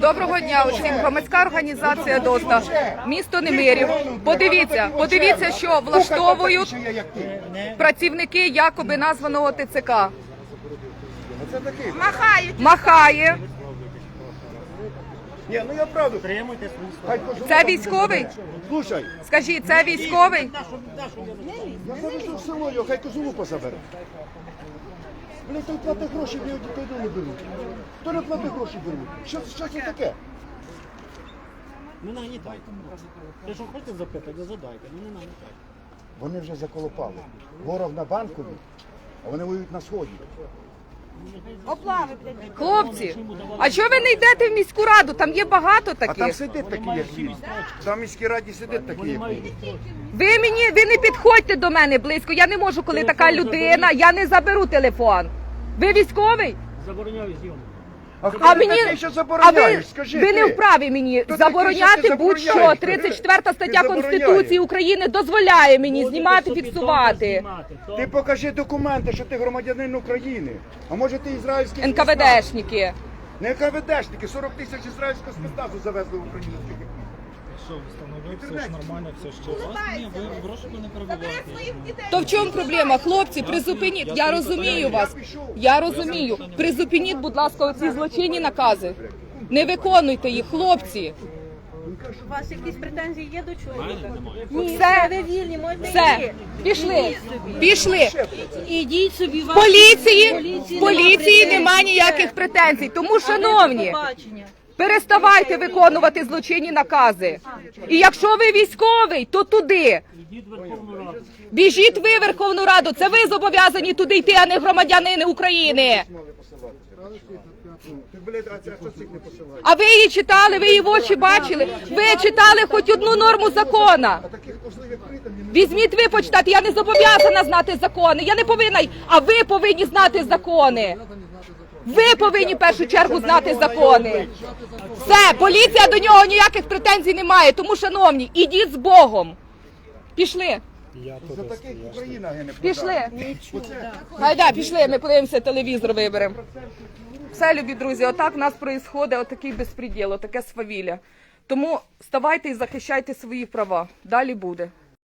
Доброго дня усім. Громадська організація ДОСТА. Місто Немирів. Подивіться, подивіться, що влаштовують працівники якоби названого ТЦК. Такий. Махає. Ні, ну я правду. Тримуйте Це військовий? Слушай, Скажіть, це військовий? я завезу в село його, хай козулу забере. Блін, там платить гроші, б'ють, дітей не беруть. Хто не платить гроші беруть? Що, що це таке? Не нагнітайте. Ти що хочете запитати, задайте, ну не нагнітайте. Вони вже заколопали. Ворог на банкові, а вони воюють на сході. Хлопці, а чого ви не йдете в міську раду? Там є багато А там таких. сидить такі, як він. Там в міській раді сидить такі, як він. Ви мені ви не підходьте до мене близько. Я не можу, коли така людина. Я не заберу телефон. Ви військовий? Забороняю зйомку. А хто А ти мені такий, що а ви, забороняєш? Скажи ви не вправі мені Хто такий, що забороняти будь-що. забороняєш? 34 Ти стаття забороняєш. Конституції України дозволяє мені знімати, фіксувати. Ти покажи документи, що ти громадянин України. А може ти ізраїльський спецназ? НКВДшники. Не НКВДшники, 40 тисяч ізраїльського спецназу завезли в Україну. Що, встановив, все ж нормально, все ж чесно. Ні, ви в розшуку не перебуваєте. То в чому проблема? Хлопці, призупиніть. Я розумію вас. Я розумію. Призупиніть, будь ласка, оці злочинні накази. Не виконуйте їх, хлопці. У вас якісь претензії є до чоловіка? Все. Все, ви вільні, можете Все, йти. пішли. Пішли. Ідіть собі В поліції, Поліції в поліції претензій. нема ніяких претензій. Тому, шановні, Побачення. Переставайте виконувати злочинні накази. І якщо ви військовий, то туди. Біжіть ви Верховну Раду. Це ви зобов'язані туди йти, а не громадянини України. Ти, блядь, а це цих не посилає? А ви її читали, ви її в очі бачили. Ви читали хоч одну норму закона. А таких Візьміть ви почитати. Я не зобов'язана знати закони. Я не повинна, а ви повинні знати закони. Ви повинні в першу чергу знати закони. Все, поліція до нього ніяких претензій не має. Тому, шановні, ідіть з Богом. Пішли, За таких Україна гине. пішли. Гайда, пішли, ми подивимося телевізор, виберемо. Все, любі друзі, отак в нас відбувається отакий безпреділ, отаке свавілля. Тому ставайте і захищайте свої права. Далі буде.